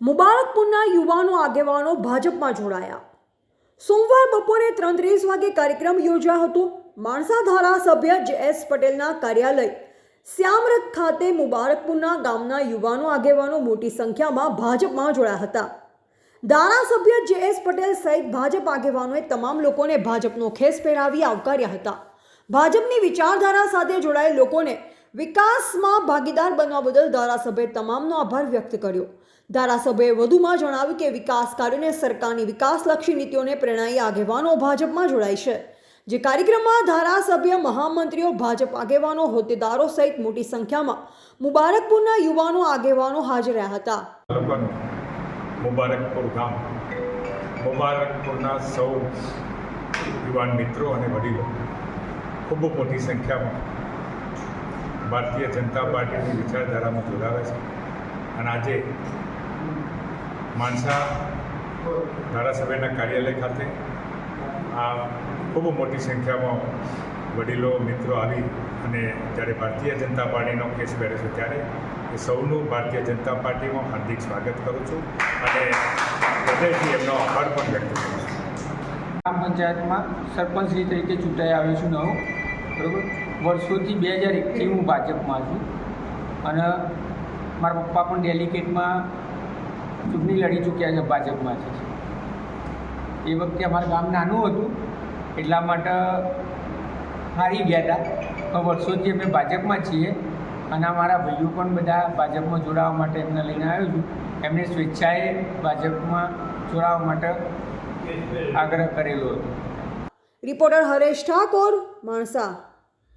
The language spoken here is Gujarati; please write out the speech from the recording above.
મુબારકપુરના યુવાનો આગેવાનો ભાજપમાં જોડાયા. સોમવાર બપોરે ત્રીસ વાગે કાર્યક્રમ યોજાયો હતો. માણસા ધારાસભ્ય જે એસ પટેલના કાર્યાલય, શ્યામરથ ખાતે મુબારકપુરના ગામના યુવાનો આગેવાનો મોટી સંખ્યામાં ભાજપમાં જોડાયા હતા. ધારાસભ્ય જે એસ પટેલ સહિત ભાજપ આગેવાનોએ તમામ લોકોને ભાજપનો ખેસ પહેરાવી આવકાર્યા હતા. ભાજપની વિચારધારા સાથે જોડાયેલ લોકોને વિકાસમાં ભાગીદાર બનવા બદલ ધારાસભ્યે તમામનો આભાર વ્યક્ત કર્યો. ધારાસભ્યએ વધુમાં જણાવ્યું કે વિકાસ કાર્યોને સરકારની વિકાસલક્ષી નીતિઓને પ્રેરણાઈ આગેવાનો ભાજપમાં જોડાય છે. જે કાર્યક્રમમાં ધારાસભ્ય મહામંત્રીઓ, ભાજપ આગેવાનો, હોદ્દેદારો સહિત મોટી સંખ્યામાં મુબારકપુરના યુવાનો આગેવાનો હાજર રહ્યા હતા. મુબારકપુર ગામ, મુબારકપુરના સૌ યુવાન મિત્રો અને વડીલો ખૂબ મોટી સંખ્યામાં ભારતીય જનતા પાર્ટીની વિચારધારામાં જોડાવે છે. અને આજે માણસા ધારાસભ્યના કાર્યાલય ખાતે આ ખૂબ મોટી સંખ્યામાં વડીલો, મિત્રો આવી અને જ્યારે ભારતીય જનતા પાર્ટીનો કેસ પહેરે છે ત્યારે એ સૌનું ભારતીય જનતા પાર્ટીમાં હાર્દિક સ્વાગત કરું છું અને હૃદયથી એમનો આભાર પણ વ્યક્ત કરું છું. ગ્રામ પંચાયતમાં સરપંચશ્રી તરીકે ચૂંટાઈ આવ્યો છું નવો. બરાબર? વર્ષોથી બે હજાર એકથી હું ભાજપમાં છું. અને મારા પપ્પા પણ ડેલિકેટમાં ચૂંટણી લડી ચૂક્યા છે, ભાજપમાંથી. એ વખતે અમારું ગામ નાનું હતું, એટલા માટે હારી ગયા હતા. પણ વર્ષોથી અમે ભાજપમાં છીએ અને અમારા ભાઈઓ પણ બધા ભાજપમાં જોડાવા માટે એમને લઈને આવ્યો છું. એમને સ્વેચ્છાએ ભાજપમાં જોડાવા માટે આગ્રહ કરેલો હતો. રિપોર્ટર હરેશ ઠાકોર, માણસા.